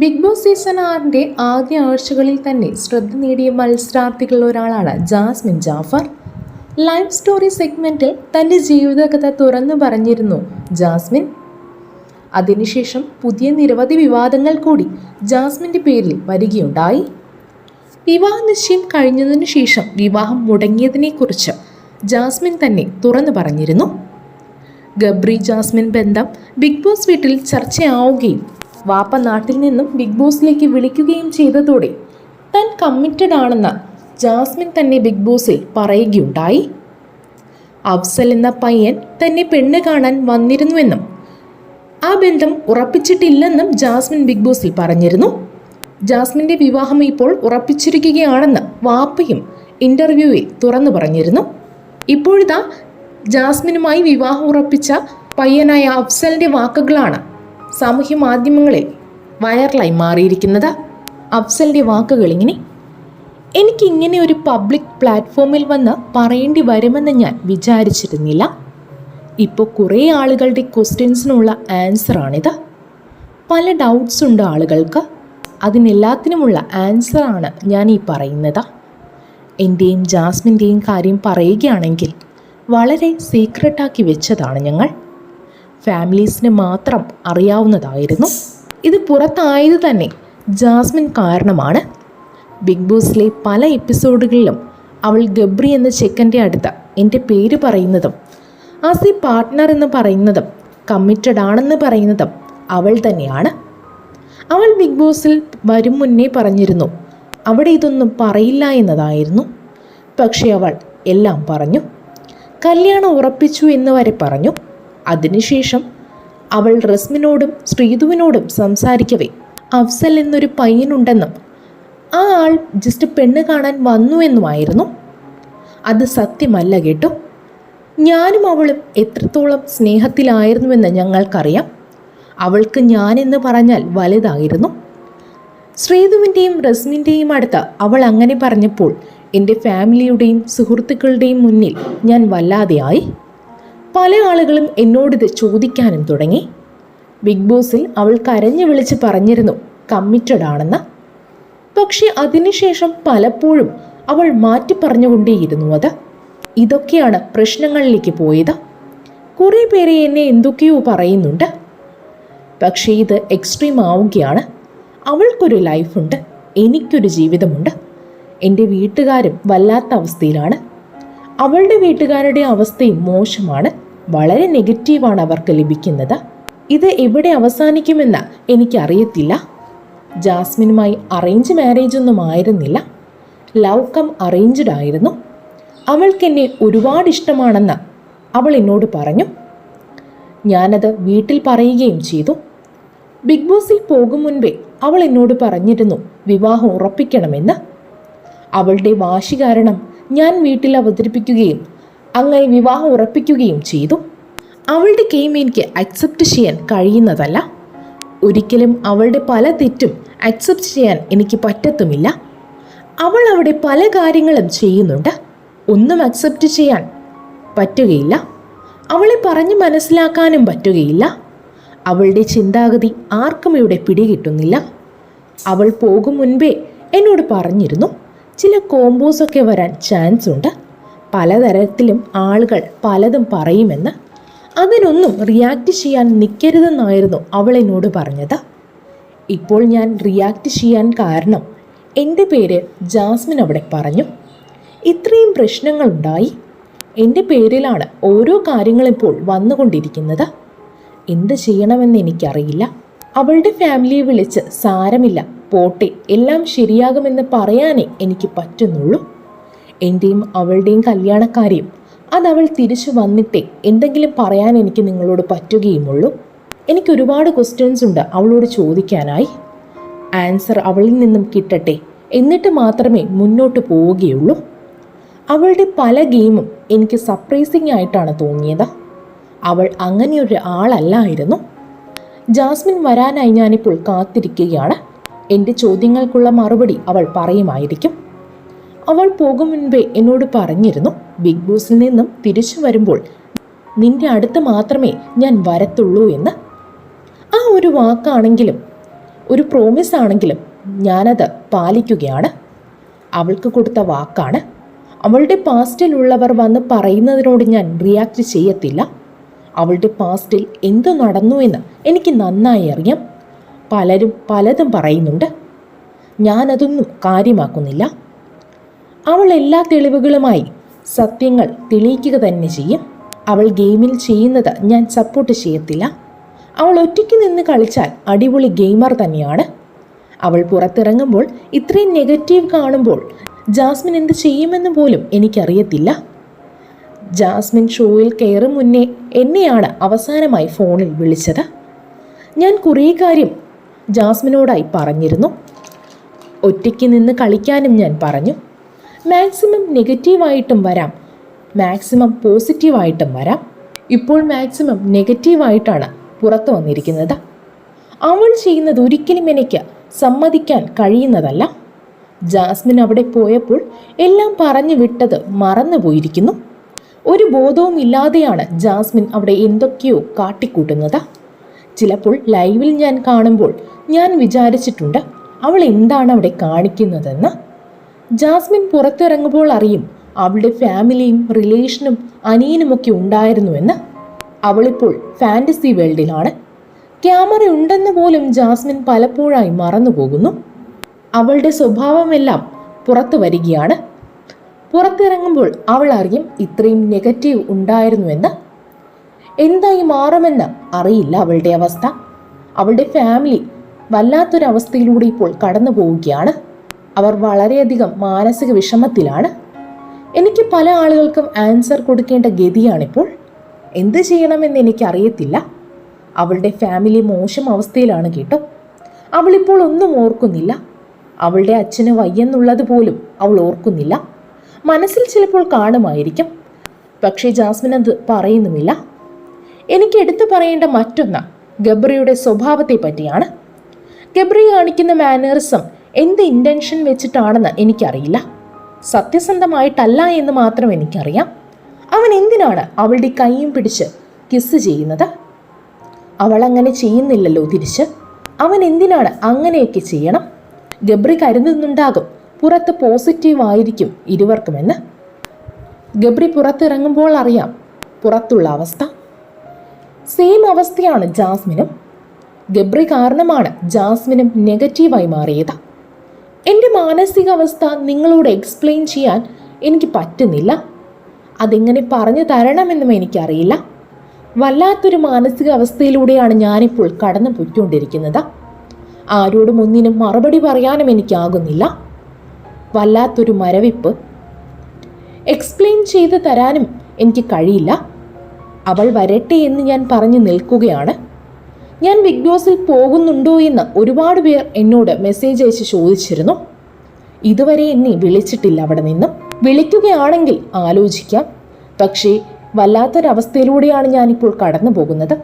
Big boss season ആറിന്റെ ആദ്യ ആഴ്ചകളിൽ തന്നെ ശ്രദ്ധ നേടിയ മത്സരാർത്ഥികളിൽ ഒരാളാണ് ജാസ്മിൻ ജാഫർ. ലൈഫ് സ്റ്റോറി സെഗ്മെന്റിൽ തന്റെ ജീവിതകഥ തുറന്നു പറഞ്ഞിരുന്നു ജാസ്മിൻ. അതിനുശേഷം പുതിയ നിരവധി വിവാദങ്ങൾ കൂടി ജാസ്മിന്റെ പേരിൽ വരികയുണ്ടായി. വിവാഹ നിശ്ചയം കഴിഞ്ഞതിനു ശേഷം വിവാഹം മുടങ്ങിയതിനെക്കുറിച്ച് ജാസ്മിൻ തന്നെ തുറന്നു പറഞ്ഞിരുന്നു. ഗബ്രി ജാസ്മിൻ ബന്ധം ബിഗ് ബോസ് വീട്ടിൽ ചർച്ചയാവുകയും വാപ്പ നാട്ടിൽ നിന്നും ബിഗ് ബോസിലേക്ക് വിളിക്കുകയും ചെയ്തതോടെ താൻ കമ്മിറ്റഡ് ആണെന്ന് ജാസ്മിൻ തന്നെ ബിഗ് ബോസിൽ പറയുകയുണ്ടായി. അഫ്സൽ എന്ന പയ്യൻ തന്നെ പെണ്ണ് കാണാൻ വന്നിരുന്നുവെന്നും ആ ബന്ധം ഉറപ്പിച്ചിട്ടില്ലെന്നും ജാസ്മിൻ ബിഗ് ബോസിൽ പറഞ്ഞിരുന്നു. ജാസ്മിന്റെ വിവാഹം ഇപ്പോൾ ഉറപ്പിച്ചിരിക്കുകയാണെന്ന് വാപ്പയും ഇന്റർവ്യൂവിൽ തുറന്നു പറഞ്ഞിരുന്നു. ഇപ്പോഴിതാ ജാസ്മിനുമായി വിവാഹം ഉറപ്പിച്ച പയ്യനായ അഫ്സലിന്റെ വാക്കുകളാണ് സാമൂഹ്യ മാധ്യമങ്ങളിൽ വൈറലായി മാറിയിരിക്കുന്നത്. അഫ്സലിന്റെ വാക്കുകൾ ഇങ്ങനെ എനിക്ക് ഇങ്ങനെ ഒരു പബ്ലിക് പ്ലാറ്റ്ഫോമിൽ വന്ന് പറയേണ്ടി വരുമെന്ന് ഞാൻ വിചാരിച്ചിരുന്നില്ല. ഇപ്പോൾ കുറേ ആളുകളുടെ ക്വസ്റ്റ്യൻസിനുള്ള ആൻസറാണിത്. പല ഡൗട്ട്സ് ഉണ്ട് ആളുകൾക്ക്. അതിനെല്ലാത്തിനുമുള്ള ആൻസറാണ് ഞാൻ ഈ പറയുന്നത്. എന്റെയും ജാസ്മിന്റെയും കാര്യം പറയുകയാണെങ്കിൽ വളരെ സീക്രട്ടാക്കി വെച്ചതാണ് ഞങ്ങൾ. ഫാമിലീസിന് മാത്രം അറിയാവുന്നതായിരുന്നു. ഇത് പുറത്തായത് തന്നെ ജാസ്മിൻ കാരണമാണ്. ബിഗ് ബോസിലെ പല എപ്പിസോഡുകളിലും അവൾ ഗബ്രി എന്ന ചെക്കന്റെ അടുത്ത് എന്റെ പേര് പറയുന്നതും ആസ് പാർട്ട്ണർ എന്ന് പറയുന്നതും കമ്മിറ്റഡ് ആണെന്ന് പറയുന്നതും അവൾ തന്നെയാണ്. അവൾ ബിഗ് ബോസിൽ വരും മുന്നേ പറഞ്ഞിരുന്നു അവിടെ ഇതൊന്നും പറയില്ല എന്നതായിരുന്നു. പക്ഷേ അവൾ എല്ലാം പറഞ്ഞു കല്യാണം ഉറപ്പിച്ചു എന്ന് വരെ പറഞ്ഞു. അതിനുശേഷം അവൾ റസ്മിനോടും ശ്രീധുവിനോടും സംസാരിക്കവേ. അഫ്സൽ എന്നൊരു പയ്യനുണ്ടെന്നും ആ ആൾ ജസ്റ്റ് പെണ്ണ് കാണാൻ വന്നു എന്നുമായിരുന്നു. അത് സത്യമല്ല കേട്ടോ. ഞാനും അവളും എത്രത്തോളം സ്നേഹത്തിലായിരുന്നുവെന്ന് ഞങ്ങൾക്കറിയാം. അവൾക്ക് ഞാനെന്ന് പറഞ്ഞാൽ വലുതായിരുന്നു. ശ്രീധുവിന്റെയും റസ്മിന്റെയും അടുത്ത് അവൾ അങ്ങനെ പറഞ്ഞപ്പോൾ എന്റെ ഫാമിലിയുടെയും സുഹൃത്തുക്കളുടെയും മുന്നിൽ ഞാൻ വല്ലാതെയായി. പല ആളുകളും എന്നോടിത് ചോദിക്കാനും തുടങ്ങി. ബിഗ് ബോസിൽ അവൾ കരഞ്ഞു വിളിച്ച് പറഞ്ഞിരുന്നു കമ്മിറ്റഡ് ആണെന്ന്. പക്ഷെ അതിനുശേഷം പലപ്പോഴും അവൾ മാറ്റി പറഞ്ഞുകൊണ്ടേയിരുന്നു അത്. ഇതൊക്കെയാണ് പ്രശ്നങ്ങളിലേക്ക് പോയത്. കുറേ പേരെ എന്നെ എന്തൊക്കെയോ പറയുന്നുണ്ട്. പക്ഷേ ഇത് എക്സ്ട്രീം ആവുകയാണ്. അവൾക്കൊരു ലൈഫുണ്ട് എനിക്കൊരു ജീവിതമുണ്ട്. എന്റെ വീട്ടുകാരും വല്ലാത്ത അവസ്ഥയിലാണ്. അവളുടെ വീട്ടുകാരുടെ അവസ്ഥയും മോശമാണ്. വളരെ നെഗറ്റീവാണ് അവർക്ക് ലഭിക്കുന്നത്. ഇത് എവിടെ അവസാനിക്കുമെന്ന് എനിക്കറിയത്തില്ല. ജാസ്മിനുമായി അറേഞ്ച് മാരേജ് ഒന്നും ആയിരുന്നില്ല. ലവ് കം അറേഞ്ച്ഡ് ആയിരുന്നു. അവൾക്കെന്നെ ഒരുപാട് ഇഷ്ടമാണെന്ന് അവൾ എന്നോട് പറഞ്ഞു. ഞാനത് വീട്ടിൽ പറയുകയും ചെയ്തു. ബിഗ് ബോസിൽ പോകും മുൻപേ അവൾ എന്നോട് പറഞ്ഞിരുന്നു വിവാഹം ഉറപ്പിക്കണമെന്ന്. അവളുടെ വാശി കാരണം ഞാൻ വീട്ടിൽ അവതരിപ്പിക്കുകയും അങ്ങനെ വിവാഹം ഉറപ്പിക്കുകയും ചെയ്തു. അവളുടെ ഗെയിം എനിക്ക് അക്സെപ്റ്റ് ചെയ്യാൻ കഴിയുന്നതല്ല. ഒരിക്കലും അവളുടെ പല തെറ്റും അക്സെപ്റ്റ് ചെയ്യാൻ എനിക്ക് പറ്റത്തുമില്ല. അവൾ അവിടെ പല കാര്യങ്ങളും ചെയ്യുന്നുണ്ട്. ഒന്നും അക്സെപ്റ്റ് ചെയ്യാൻ പറ്റുകയില്ല. അവളെ പറഞ്ഞ് മനസ്സിലാക്കാനും പറ്റുകയില്ല. അവളുടെ ചിന്താഗതി ആർക്കും ഇവിടെ പിടികിട്ടുന്നില്ല. അവൾ പോകും മുൻപേ എന്നോട് പറഞ്ഞിരുന്നു. ചില കോമ്പോസൊക്കെ വരാൻ ചാൻസ് ഉണ്ട്. പലതരത്തിലും ആളുകൾ പലതും പറയുമെന്ന് അതിനൊന്നും റിയാക്റ്റ് ചെയ്യാൻ നിൽക്കരുതെന്നായിരുന്നു അവൾ എന്നോട് പറഞ്ഞത്. ഇപ്പോൾ ഞാൻ റിയാക്റ്റ് ചെയ്യാൻ കാരണം എന്റെ പേര് ജാസ്മിൻ അവിടെ പറഞ്ഞു. ഇത്രയും പ്രശ്നങ്ങളുണ്ടായി എന്റെ പേരിലാണ് ഓരോ കാര്യങ്ങളും ഇപ്പോൾ വന്നുകൊണ്ടിരിക്കുന്നത്. എന്ത് ചെയ്യണമെന്ന് എനിക്കറിയില്ല. അവളുടെ ഫാമിലിയെ വിളിച്ച് സാരമില്ല. പോട്ടെ എല്ലാം ശരിയാകുമെന്ന് പറയാനേ എനിക്ക് പറ്റുന്നുള്ളൂ. എന്റെയും അവളുടെയും കല്യാണക്കാരെയും. അതവൾ തിരിച്ചു വന്നിട്ടേ എന്തെങ്കിലും പറയാൻ എനിക്ക് നിങ്ങളോട് പറ്റുകയുമുള്ളൂ. എനിക്ക് ഒരുപാട് ക്വസ്റ്റ്യൻസ് ഉണ്ട് അവളോട് ചോദിക്കാനായി. ആൻസർ അവളിൽ നിന്നും കിട്ടട്ടെ. എന്നിട്ട് മാത്രമേ മുന്നോട്ട് പോവുകയുള്ളൂ. അവളുടെ പല ഗെയിമും എനിക്ക് സർപ്രൈസിങ് ആയിട്ടാണ് തോന്നിയത്. അവൾ അങ്ങനെയൊരു ആളല്ലായിരുന്നു. ജാസ്മിൻ വരാനായി ഞാനിപ്പോൾ കാത്തിരിക്കുകയാണ്. എന്റെ ചോദ്യങ്ങൾക്കുള്ള മറുപടി അവൾ പറയുമായിരിക്കും. അവൾ പോകും മുൻപേ എന്നോട് പറഞ്ഞിരുന്നു ബിഗ് ബോസിൽ നിന്നും തിരിച്ചു വരുമ്പോൾ നിന്റെ അടുത്ത് മാത്രമേ ഞാൻ വരത്തുള്ളൂ എന്ന്. ആ ഒരു വാക്കാണെങ്കിലും ഒരു പ്രോമിസ് ആണെങ്കിലും ഞാനത് പാലിക്കുകയാണ്. അവൾക്ക് കൊടുത്ത വാക്കാണ്. അവളുടെ പാസ്റ്റിലുള്ളവർ വന്ന് പറയുന്നതിനോട് ഞാൻ റിയാക്ട് ചെയ്യത്തില്ല. അവളുടെ പാസ്റ്റിൽ എന്തു നടന്നു എന്ന് എനിക്ക് നന്നായി അറിയാം. പലരും പലതും പറയുന്നുണ്ട്. ഞാനതൊന്നും കാര്യമാക്കുന്നില്ല. അവൾ എല്ലാ തെളിവുകളുമായി സത്യങ്ങൾ തെളിയിക്കുക തന്നെ ചെയ്യും. അവൾ ഗെയിമിൽ ചെയ്യുന്നത് ഞാൻ സപ്പോർട്ട് ചെയ്യത്തില്ല. അവൾ ഒറ്റയ്ക്ക് നിന്ന് കളിച്ചാൽ അടിപൊളി ഗെയിമർ തന്നെയാണ്. അവൾ പുറത്തിറങ്ങുമ്പോൾ ഇത്രയും നെഗറ്റീവ് കാണുമ്പോൾ ജാസ്മിൻ എന്ത് ചെയ്യുമെന്ന് പോലും എനിക്കറിയത്തില്ല. ജാസ്മിൻ ഷോയിൽ കയറും മുന്നേ എന്നെയാണ് അവസാനമായി ഫോണിൽ വിളിച്ചത്. ഞാൻ കുറേ കാര്യം ജാസ്മിനോടായി പറഞ്ഞിരുന്നു. ഒറ്റയ്ക്ക് നിന്ന് കളിക്കാനും ഞാൻ പറഞ്ഞു. മാക്സിമം നെഗറ്റീവായിട്ടും വരാം. മാക്സിമം പോസിറ്റീവായിട്ടും വരാം. ഇപ്പോൾ മാക്സിമം നെഗറ്റീവായിട്ടാണ് പുറത്തു വന്നിരിക്കുന്നത്. അവൾ ചെയ്യുന്നത് ഒരിക്കലും എനിക്ക് സമ്മതിക്കാൻ കഴിയുന്നതല്ല. ജാസ്മിൻ അവിടെ പോയപ്പോൾ എല്ലാം പറഞ്ഞു വിട്ടത് മറന്നുപോയിരിക്കുന്നു. ഒരു ബോധവും ഇല്ലാതെയാണ് ജാസ്മിൻ അവിടെ എന്തൊക്കെയോ കാട്ടിക്കൂട്ടുന്നത്. ചിലപ്പോൾ ലൈവിൽ ഞാൻ കാണുമ്പോൾ ഞാൻ വിചാരിച്ചിട്ടുണ്ട് അവൾ എന്താണ് അവിടെ കാണിക്കുന്നതെന്ന്. ജാസ്മിൻ പുറത്തിറങ്ങുമ്പോൾ അറിയും അവളുടെ ഫാമിലിയും റിലേഷനും അനിയനുമൊക്കെ ഉണ്ടായിരുന്നുവെന്ന്. അവളിപ്പോൾ ഫാന്റസി വേൾഡിലാണ്. ക്യാമറ ഉണ്ടെന്ന് പോലും ജാസ്മിൻ പലപ്പോഴായി മറന്നുപോകുന്നു. അവളുടെ സ്വഭാവമെല്ലാം പുറത്തു വരികയാണ്. പുറത്തിറങ്ങുമ്പോൾ അവൾ അറിയും ഇത്രയും നെഗറ്റീവ് ഉണ്ടായിരുന്നുവെന്ന്. എന്തായി മാറുമെന്ന് അറിയില്ല അവളുടെ അവസ്ഥ. അവളുടെ ഫാമിലി വല്ലാത്തൊരവസ്ഥയിലൂടെ ഇപ്പോൾ കടന്നു പോവുകയാണ് അവർ വളരെയധികം മാനസിക വിഷമത്തിലാണ്. എനിക്ക് പല ആളുകൾക്കും ആൻസർ കൊടുക്കേണ്ട ഗതിയാണിപ്പോൾ. എന്ത് ചെയ്യണമെന്ന് എനിക്കറിയത്തില്ല. അവളുടെ ഫാമിലി മോശം അവസ്ഥയിലാണ് കേട്ടോ. അവളിപ്പോൾ ഒന്നും ഓർക്കുന്നില്ല. അവളുടെ അച്ഛന് വയ്യെന്നുള്ളത് പോലും അവൾ ഓർക്കുന്നില്ല. മനസ്സിൽ ചിലപ്പോൾ കാണുമായിരിക്കും. പക്ഷേ ജാസ്മിൻ അത് പറയുന്നുമില്ല. എനിക്ക് എടുത്തു പറയേണ്ട മറ്റൊന്ന് ഗബ്രിയുടെ സ്വഭാവത്തെ പറ്റിയാണ് ഗബ്രി കാണിക്കുന്ന മാനേറിസം എന്ത് ഇന്റൻഷൻ വെച്ചിട്ടാണെന്ന് എനിക്കറിയില്ല. സത്യസന്ധമായിട്ടല്ല എന്ന് മാത്രം എനിക്കറിയാം. അവൻ എന്തിനാണ് അവളുടെ കൈയും പിടിച്ച് കിസ് ചെയ്യുന്നത്? അവൾ അങ്ങനെ ചെയ്യുന്നില്ലല്ലോ തിരിച്ച്. അവൻ എന്തിനാണ് അങ്ങനെയൊക്കെ ചെയ്യണം? ഗബ്രി കരുതുന്നുണ്ടാകും പുറത്ത് പോസിറ്റീവ് ആയിരിക്കും ഇരുവർക്കുമെന്ന്. ഗബ്രി പുറത്തിറങ്ങുമ്പോൾ അറിയാം പുറത്തുള്ള അവസ്ഥ. സെയിം അവസ്ഥയാണ് ജാസ്മിനും. ഗബ്രി കാരണമാണ് ജാസ്മിനും നെഗറ്റീവായി മാറിയത്. എന്റെ മാനസികാവസ്ഥ നിങ്ങളോട് എക്സ്പ്ലെയിൻ ചെയ്യാൻ എനിക്ക് പറ്റുന്നില്ല. അതെങ്ങനെ പറഞ്ഞു തരണമെന്നും എനിക്കറിയില്ല. വല്ലാത്തൊരു മാനസികാവസ്ഥയിലൂടെയാണ് ഞാനിപ്പോൾ കടന്നു പോയിക്കൊണ്ടിരിക്കുന്നത് ആരോടും ഒന്നിനും മറുപടി പറയാനും എനിക്കാകുന്നില്ല. വല്ലാത്തൊരു മരവിപ്പ്. എക്സ്പ്ലെയിൻ ചെയ്ത് തരാനും എനിക്ക് കഴിയില്ല. അവൾ വരട്ടെ എന്ന് ഞാൻ പറഞ്ഞു നിൽക്കുകയാണ്. ഞാൻ ബിഗ് ബോസിൽ പോകുന്നുണ്ടോ എന്ന് ഒരുപാട് പേർ എന്നോട് മെസ്സേജ് അയച്ച് ചോദിച്ചിരുന്നു. ഇതുവരെ എന്നെ വിളിച്ചിട്ടില്ല അവിടെ നിന്നും. വിളിക്കുകയാണെങ്കിൽ ആലോചിക്കാം. പക്ഷേ വല്ലാത്തൊരവസ്ഥയിലൂടെയാണ് ഞാനിപ്പോൾ കടന്നു പോകുന്നത്.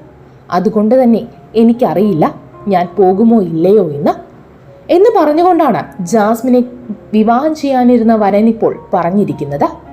അതുകൊണ്ട് തന്നെ എനിക്കറിയില്ല ഞാൻ പോകുമോ ഇല്ലയോ എന്ന്. എന്ന് പറഞ്ഞുകൊണ്ടാണ് ജാസ്മിനെ വിവാഹം ചെയ്യാനിരുന്ന വരനിപ്പോൾ പറഞ്ഞിരിക്കുന്നത്.